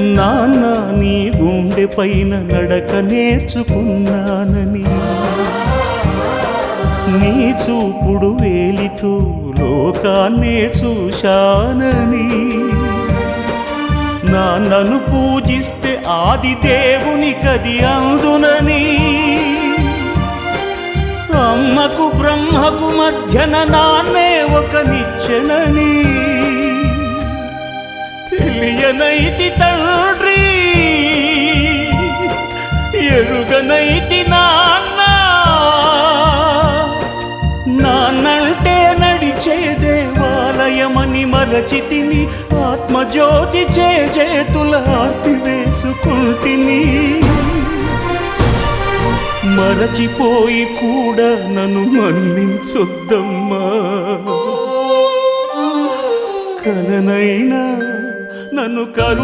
నాన్న నీ గుండె పైన నడక నేర్చుకున్నానని. నీ చూపుడు వేలితో లోకాన్నే చూశానని. నాన్నను పూజిస్తే ఆదిదేవుని కది అందునని. అమ్మకు బ్రహ్మకు మధ్యన నాన్నే ఒక నిచ్చెనని. తెలియనైతి తండ్రి ఎరుగనైతి నాన్న. నాన్నంటే నడిచే దేవాలయమని మరచితిని ఆత్మజ్యోతి చేతుల వేసుకుంటిని. మరచిపోయి కూడా నన్ను మన్నించొద్దమ్మా. కలనైనా నన్ను కరుణ